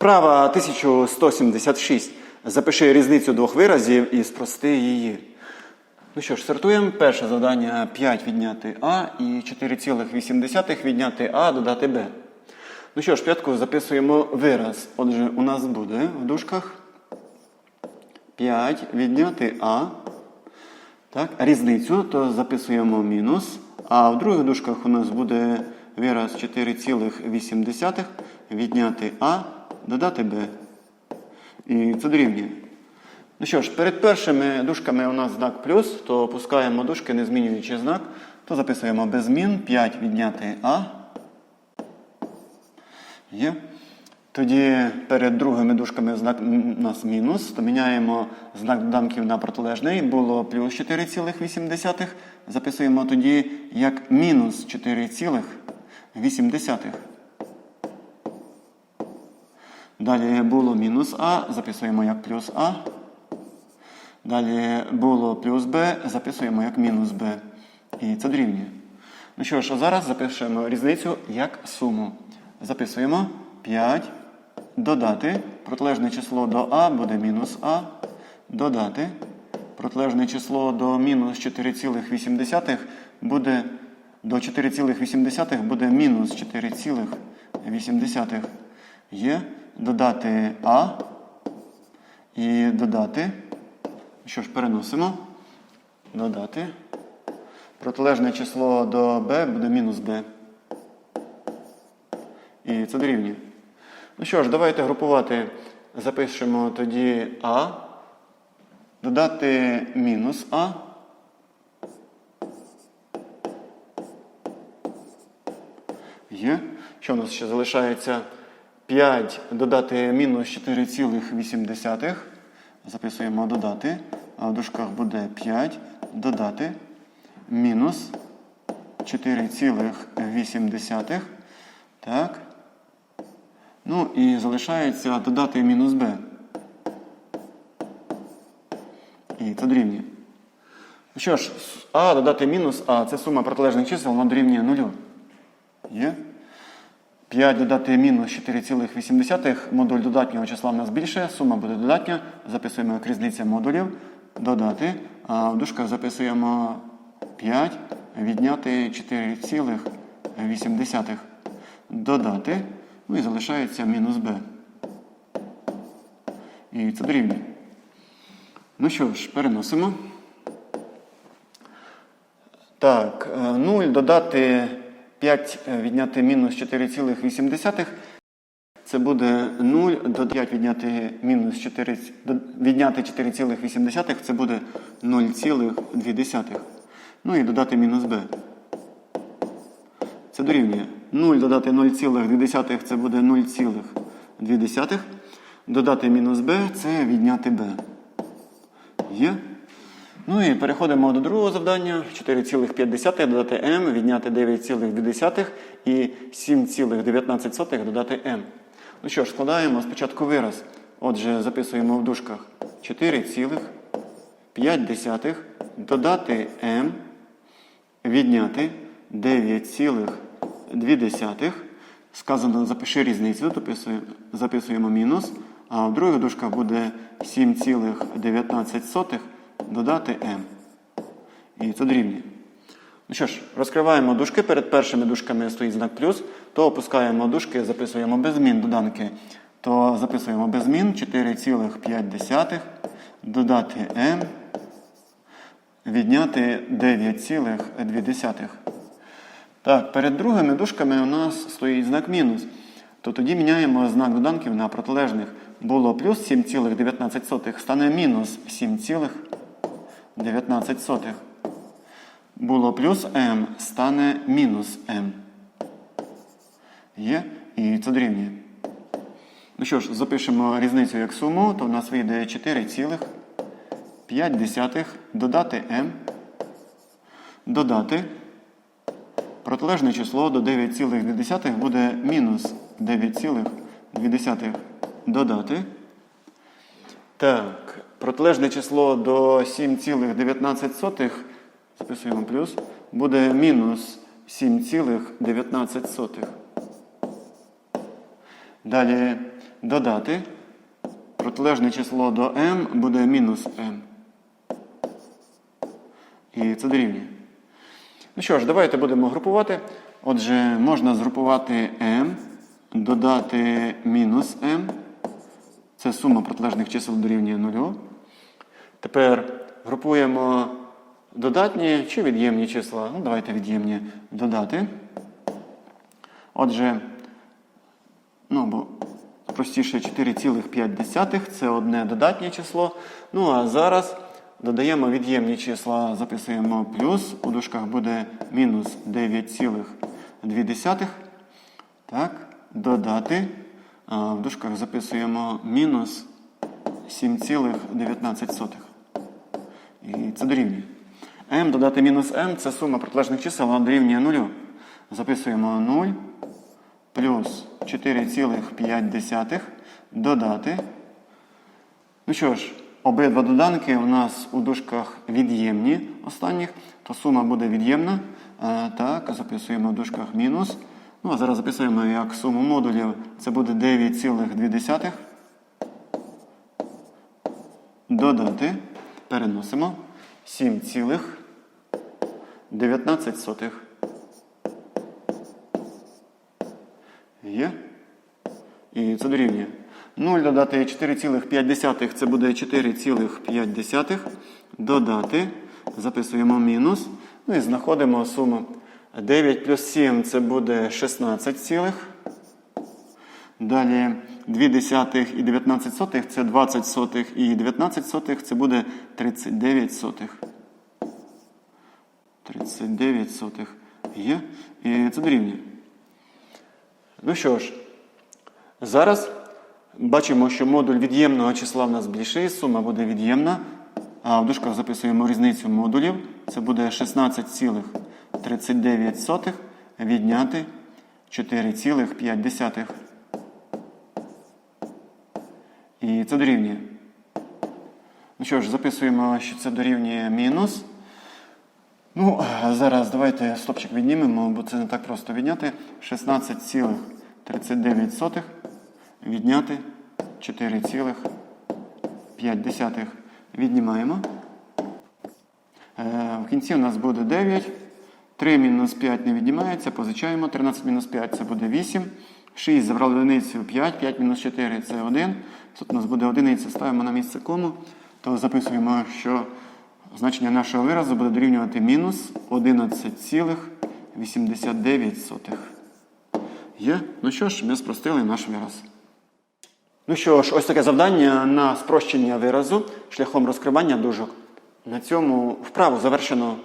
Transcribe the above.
Вправа 1176. Запиши різницю двох виразів і спрости її. Ну що ж, стартуємо. Перше завдання 5 відняти А і 4,8 відняти А додати Б. Ну що ж, спочатку записуємо вираз. Отже, у нас буде в дужках 5 відняти А. Так, різницю, то записуємо мінус. А в других дужках у нас буде вираз 4,8 відняти А, додати Б. І це дорівнює. Ну що ж, перед першими дужками у нас знак плюс, то опускаємо дужки, не змінюючи знак, то записуємо без змін 5 відняти А. Є. Тоді перед другими дужками знак у нас мінус, то міняємо знак доданків на протилежний. Було плюс 4,8. Записуємо тоді як мінус 4,8. Далі було мінус А, записуємо як плюс А. Далі було плюс Б, записуємо як мінус Б. І це дорівнює. Ну що ж, а зараз запишемо різницю як суму. Записуємо 5. Додати. Протилежне число до А буде мінус А. Додати. Протилежне число до мінус 4,8 буде до 4,8 буде мінус 4,8. Є. Додати А. І додати. Що ж, переносимо. Додати. Протилежне число до b буде мінус b. І це дорівнює. Ну що ж, давайте групувати. Запишемо тоді А. Додати мінус А. Є. Що у нас ще залишається? 5 додати мінус 4,8. Записуємо додати. А в дужках буде 5 додати мінус 4,8. Так. Ну і залишається додати мінус b. І це дорівнює. Що ж, А додати мінус А це сума протилежних чисел, вона дорівнює нулю. Є? 5 додати мінус 4,8. Модуль додатнього числа в нас більше, сума буде додатня. Записуємо як різниця модулів. Додати. А в дужках записуємо 5, відняти 4,8. Додати. Ну і залишається мінус b. І це дорівнює. Ну що ж, переносимо. Так, 0 додати 5 відняти мінус 4,8. Це буде 0 до 5 відняти мінус 4, відняти 4,8, це буде 0,2. Ну і додати мінус b. Це дорівнює. 0 додати 0,2 це буде 0,2. Додати мінус b це відняти b. Є? Ну і переходимо до другого завдання. 4,5 додати m, відняти 9,2 і 7,19 додати m. Ну що ж, складаємо спочатку вираз. Отже, записуємо в дужках 4,5 додати m, відняти 9,2. Сказано, запиши різницю, дописуємо, записуємо мінус. А в других дужках буде 7,19 додати m. І це дорівнює. Ну що ж, розкриваємо дужки. Перед першими дужками стоїть знак плюс, то опускаємо дужки, записуємо без змін доданки. То записуємо без змін 4,5 додати m, відняти 9,2. Так, перед другими дужками у нас стоїть знак мінус. То тоді міняємо знак доданків на протилежних. Було плюс 7,19, стане мінус 7,19. Було плюс m, стане мінус m. Є? І це дорівнює. Ну що ж, запишемо різницю як суму, то в нас вийде 4,5 додати m, додати. Протилежне число до 9,2 буде мінус 9,2 додати. Так, протилежне число до 7,19 записуємо плюс, буде мінус 7,19. Далі додати. Протилежне число до m буде мінус m. І це дорівнює. Ну що ж, давайте будемо групувати. Отже, можна згрупувати m, додати мінус m. Це сума протилежних чисел дорівнює 0. Тепер групуємо додатні чи від'ємні числа. Ну, давайте від'ємні додати. Отже, ну, бо простіше 4,5 це одне додатнє число. Ну, а зараз додаємо від'ємні числа, записуємо плюс, у дужках буде мінус 9,2. Так, додати. В дужках записуємо мінус 7,19. І це дорівнює. m додати мінус m це сума протилежних чисел, вона дорівнює 0. Записуємо 0 плюс 4,5 додати. Ну що ж, обидва доданки у нас у дужках від'ємні останніх, то сума буде від'ємна. Е, Так, записуємо в дужках мінус. Ну, а зараз записуємо як суму модулів. Це буде 9,2. Додати. Переносимо 7,19. Є. І це дорівнює. 0 додати 4,5 це буде 4,5. Додати. Записуємо мінус. Ну і знаходимо суму. 9 плюс 7 це буде 16 цілих. Далі 2 десятих і 19 сотих це 20 сотих і 19 сотих це буде 39 сотих. 39 сотих є. І це дорівнює. Ну що ж, зараз бачимо, що модуль від'ємного числа в нас більший, сума буде від'ємна. А в дужках записуємо різницю модулів. Це буде 16,39 відняти 4,5. І це дорівнює. Ну що ж, записуємо, що це дорівнює мінус. Ну, зараз давайте стопчик віднімемо, бо це не так просто відняти. 16,39 відняти 4,5. Віднімаємо. Е, В кінці у нас буде 9. 3 мінус 5 не віднімається, позичаємо. 13 мінус 5 це буде 8. 6 забрали одиницю 5, 5 мінус 4 це 1. Тут у нас буде одиниця, ставимо на місце кому, то записуємо, що значення нашого виразу буде дорівнювати мінус 11,89. Є? Ну що ж, ми спростили наш вираз. Ну що ж, ось таке завдання на спрощення виразу шляхом розкривання дужок. На цьому вправу завершено